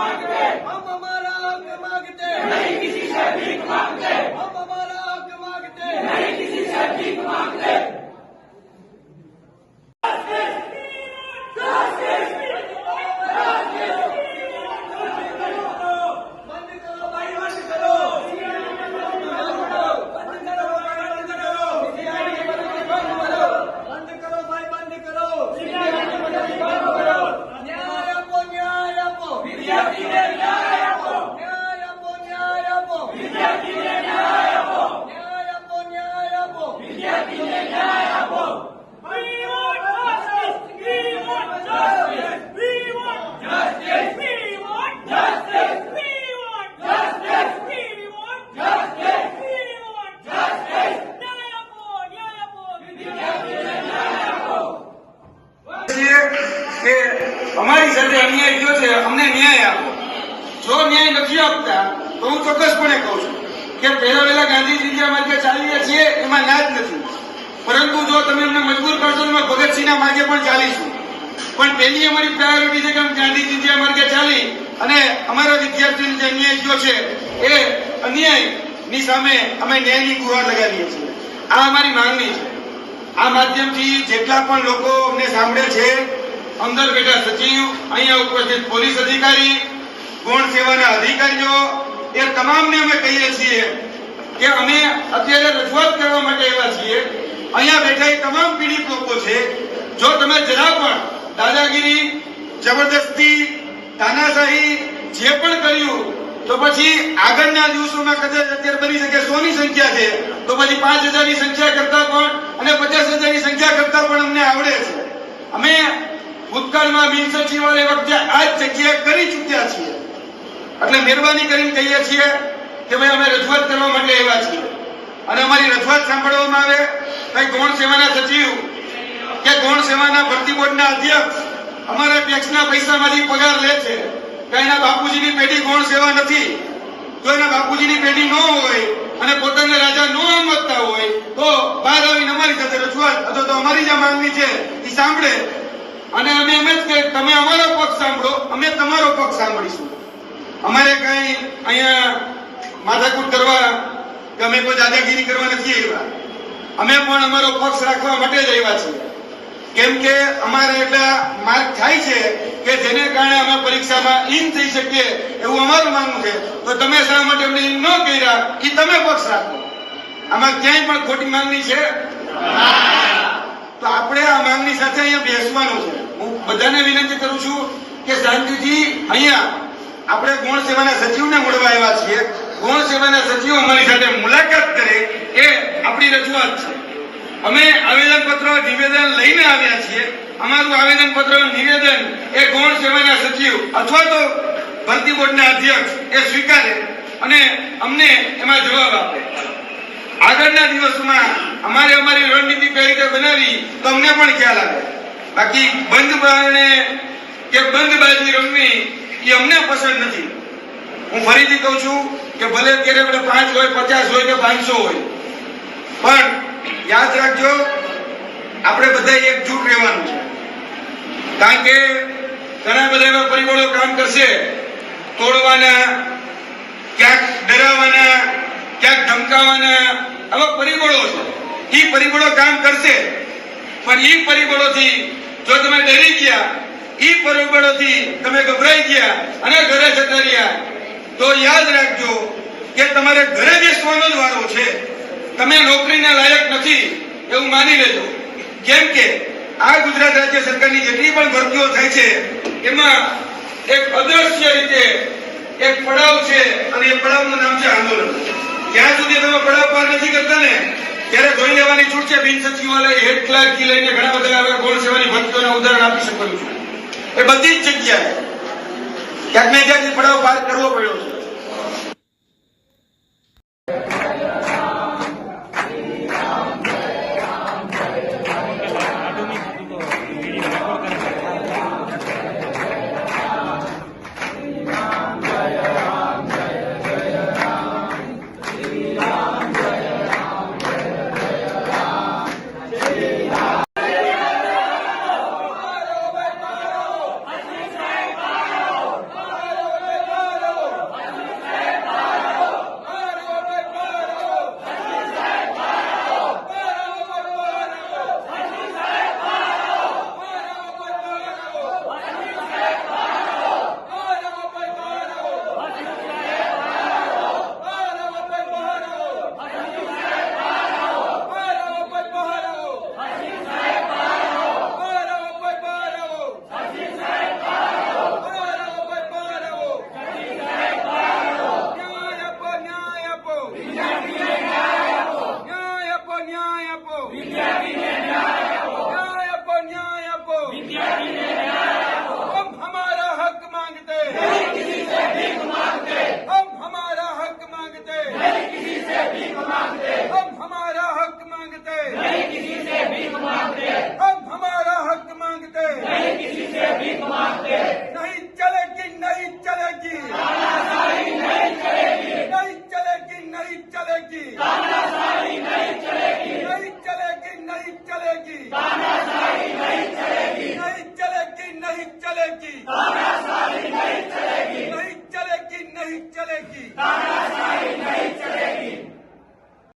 हम हमारा हक मांगते नहीं किसी से भीख मांगते हम हमारा हक मांगते नहीं किसी से भीख मांगते અમને ન્યાય આપો. જો ન્યાય નથી આપતા, તો હું ચોક્કસપણે કહું છું કે પહેલા વહેલા ગાંધીજી માર્ગે ચાલી રહ્યા છીએ, એમાં ના જ નથી. પરંતુ જો તમે અમને મજબૂર કરશો, તો ભગતસિંહના માર્ગે પણ ચાલીશું. પણ પહેલી અમારી પ્રાયોરિટી છે કે ગાંધીજી માર્ગે ચાલી અને અમારા વિદ્યાર્થીઓને જે અન્યાય થયો છે, એ અન્યાયની સામે અમે ન્યાયની ગુહાર લગાવીએ છીએ. આ અમારી માંગણી છે. આ માધ્યમથી જેટલા પણ લોકો અમને સાંભળે છે અંદર બેઠા સચિવ, અહીંયા ઉપસ્થિત પોલીસ અધિકારી, ગુણ સેવાના અધિકારીઓ, એ તમામને અમે કહીએ છીએ કે અમે અત્યારે રજૂઆત કરવા માટે આવ્યા છીએ. અહીંયા બેઠા એ તમામ પીડિત લોકો છે. જો તમે જરા પણ દાદાગીરી, જબરદસ્તી, તાનાશાહી જે પણ કર્યું, તો પછી આગળના દિવસોમાં કદાચ અત્યારે બની શકે સોની સંખ્યા છે, તો પછી પાંચ હજારની સંખ્યા કરતા પણ અને પચાસ હજારની સંખ્યા કરતા પણ અમને આવડે છે. અમે ભૂતકાળમાં બિન સચિવાલય વખતે આ જ જગ્યાએ કરી ચૂક્યા છીએ. એટલે મહેરબાની કરીને કહીએ છીએ કે ભાઈ અમે રજૂઆત કરવા માટે આવ્યા છીએ. અને અમારી રજૂઆત સાંભળવામાં આવે ભાઈ ગૌણ સેવાના સચિવ કે ગૌણ સેવાના ભરતી બોર્ડના અધ્યક્ષ અમારા ટેક્સના પૈસામાંથી પગાર લે છે. કે એના બાપુજીની પેઢી ગૌણ સેવા નથી. જો એના બાપુજીની પેઢી ન હોય અને પોતાને રાજા ન સમજતા હોય, તો બહાર આવીને અમારી સાથે રજૂઆત અથવા તો અમારી જે માંગણી છે એ સાંભળે અને અમે એમ જ કે તમે અમારો પક્ષ સાંભળો, અમે તમારો પક્ષ સાંભળીશું. અમારે કઈ અહીંયા માથાકૂટ કરવા, કે અમે કોઈ દાદાગીરી કરવા નથી આવ્યા. અમે પણ અમારો પક્ષ રાખવા માટે જ આવ્યા છીએ. કેમ કે અમારે એટલા માર્ક થાય છે કે જેને કારણે અમે પરીક્ષામાં ઇન થઈ શકીએ એવું અમારું માનવું છે. તો તમે શા માટે અમને ઇન ન કર્યા? એ તમે પક્ષ રાખો. આમાં ક્યાંય પણ ખોટી માંગણી છે? તો આપણે આ માંગણી સાથે અહીંયા બેસવાનું છે. હું બધાને વિનંતી કરું છું કે શાંતિથી અહીંયા આપણે ગૌણ સેવાના સચિવને મળવા આવ્યા છીએ. ગૌણ સેવાના સચિવ અમારી સાથે મુલાકાત કરે એ આપણી રજૂઆત છે. અમે આવેદન પત્ર નિવેદન લઈને આવ્યા છીએ. અમારું આવેદન પત્ર નિવેદન એ ગૌણ સેવાના સચિવ અથવા તો ભરતી બોર્ડના અધ્યક્ષ એ સ્વીકારે અને અમને એમાં જવાબ આપે. આગળના દિવસોમાં અમારે અમારી રણનીતિ રીતે બનાવી, તમને પણ ખ્યાલ આવે. બાકી બંધ બારણે કે બંધ બાજી રમવી એ અમને પસંદ નથી. હું ફરીથી કહું છું કે ભલે અત્યારે આપણે પાંચ હોય, પચાસ હોય કે પાંચસો હોય, પણ યાદ રાખજો, આપણે બધા એકજૂટ રહેવાનું છે. કારણ કે ઘણા બધા એવા પરિબળો કામ કરશે, તોડવાના, ક્યાંક ડરાવવાના ક્યાંક ધમકાવવાના આવા પરિબળો છે. એ પરિબળો કામ કરશે. પણ એ પરિબળોથી જો તમે ડરી ગયા એ પરિબળોથી તમે ગભરાઈ ગયા અને ઘરે જતા રહ્યા, તો યાદ રાખજો કે તમારે ઘરે બેસવાનો જ વારો છે. તમે નોકરીના લાયક નથી, એવું માની લેજો. કેમ કે આ ગુજરાત રાજ્ય સરકારની જેટલી પણ ભરતીઓ થાય છે, એમાં એક અદ્રશ્ય રીતે એક પડાવ છે અને એ પડાવનું નામ છે આંદોલન. જ્યાં સુધી તમે પડાવ પાર નથી કરતા ને છૂટ છે બિન સચિવાલય હેડ ક્લાર્કથી લઈને ઘણા બધા આવા ગૌણ સેવાની ભક્તોના ઉદાહરણ આપી શકું છું. એ બધી જ જગ્યાએ ક્યાંક ને ક્યાંક પડાવ પાર કરવો પડ્યો છે.